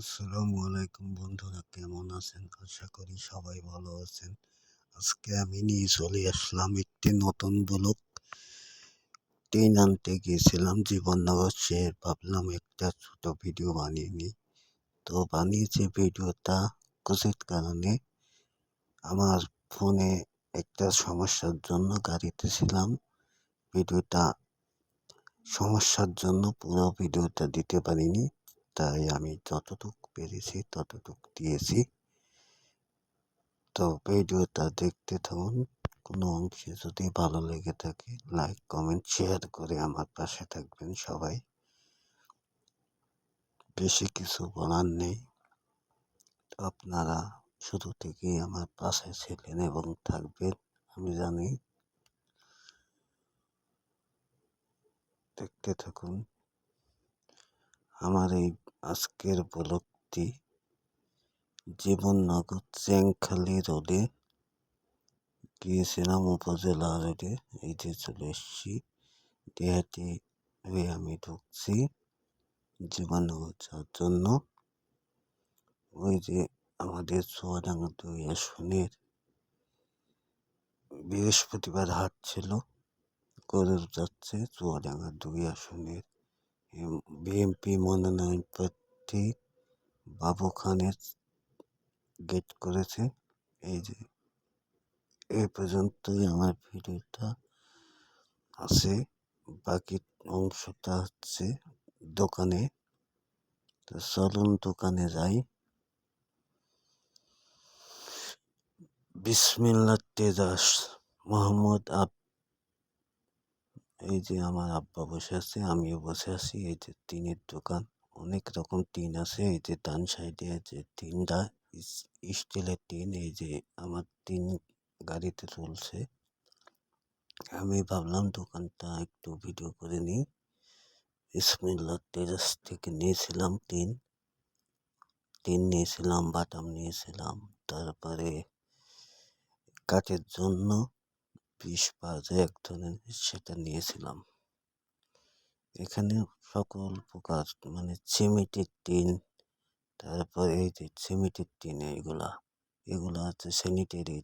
আসসালামু আলাইকুম বন্ধুরা, কেমন আছেন? আশা করি সবাই ভালো আছেন। আজকে আমি নিয়ে চলে আসলাম একটি নতুন ব্লক ট্রেন আনতে গিয়েছিলাম, জীবননগর সে ভাবলাম একটা ছোট ভিডিও বানিয়ে নিই। তো বানিয়েছি ভিডিওটা কুচিত কারণে। আমার ফোনে একটা সমস্যার জন্য গাড়িতে ছিলাম। ভিডিওটা সমস্যার জন্য পুরো ভিডিওটা দিতে পারিনি। তাই আমি যতটুকু পেরেছি, ততটুকু দিয়েছি। তো ভিডিওটা দেখতে থাকুন। কোনো অংশে যদি ভালো লেগে থাকে লাইক কমেন্ট শেয়ার করে আমার পাশে থাকবেন সবাই। বেশি কিছু বলার নেই। আপনারা শুরু থেকেই আমার পাশে ছিলেন এবং থাকবেন, আমি জানি। দেখতে থাকুন। আমার এই আজকের ব্লগটি জীবননগর চ্যাংখালি রোডে গিয়েছিলাম উপজেলা রোডে, এই যে চলে এসছি। দেহাটি হয়ে আমি ঢুকছি জীবননগর যাওয়ার জন্য। ওই যে আমাদের চুয়াডাঙ্গা দুই আসনের বৃহস্পতিবার হাট ছিল করে যাচ্ছে চুয়াডাঙ্গা দুই আসনের। বিএনপি মনোনয়ন প্রার্থী বাবু খানের গেট করেছে। এই যে, এই পর্যন্তই আমার ভিডিওটা আছে। বাকি অংশটা হচ্ছে দোকানে। তো চলুন দোকানে যাই। বিসমিল্লা তেজাস মোহাম্মদ আব এই যে আমার আব্বা বসে আছে, আমিও বসে আছি। এই যে টিনের দোকান, অনেক রকম টিন আছে। এই যে ডান সাইডে যে টিনটা স্টিলের টিন, এই যে আমার টিন গাড়িতে চলছে। আমি ভাবলাম দোকানটা একটু ভিডিও করে নিই। ইসমিল্লা তেজাস থেকে নিয়েছিলাম টিন। টিন নিয়েছিলাম বাটাম নিয়েছিলাম, তারপরে কাঠের জন্য পাওয়া যায় এক ধরনের সেটা নিয়েছিলাম। এখানে সকল প্রকার মানে সিমেন্টের টিন, তারপর এই যে সিমেন্টের টিন এইগুলা এগুলো হচ্ছে স্যানিটারি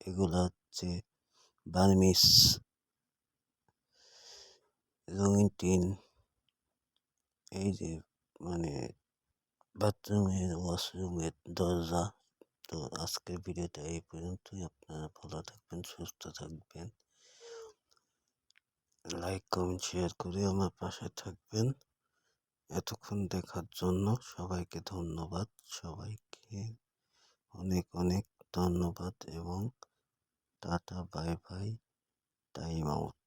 এগুলো হচ্ছে বার্মিস রঙিন টিন, এই যে মানে বাথরুমের, ওয়াশরুমের দরজা তো আজকের ভিডিওটা এই পর্যন্তই। আপনারা ভালো থাকবেন, সুস্থ থাকবেন। লাইক কমেন্ট শেয়ার করে আমার পাশে থাকবেন। এতক্ষণ দেখার জন্য সবাইকে ধন্যবাদ। সবাইকে অনেক অনেক ধন্যবাদ এবং tata, bye bye, time out.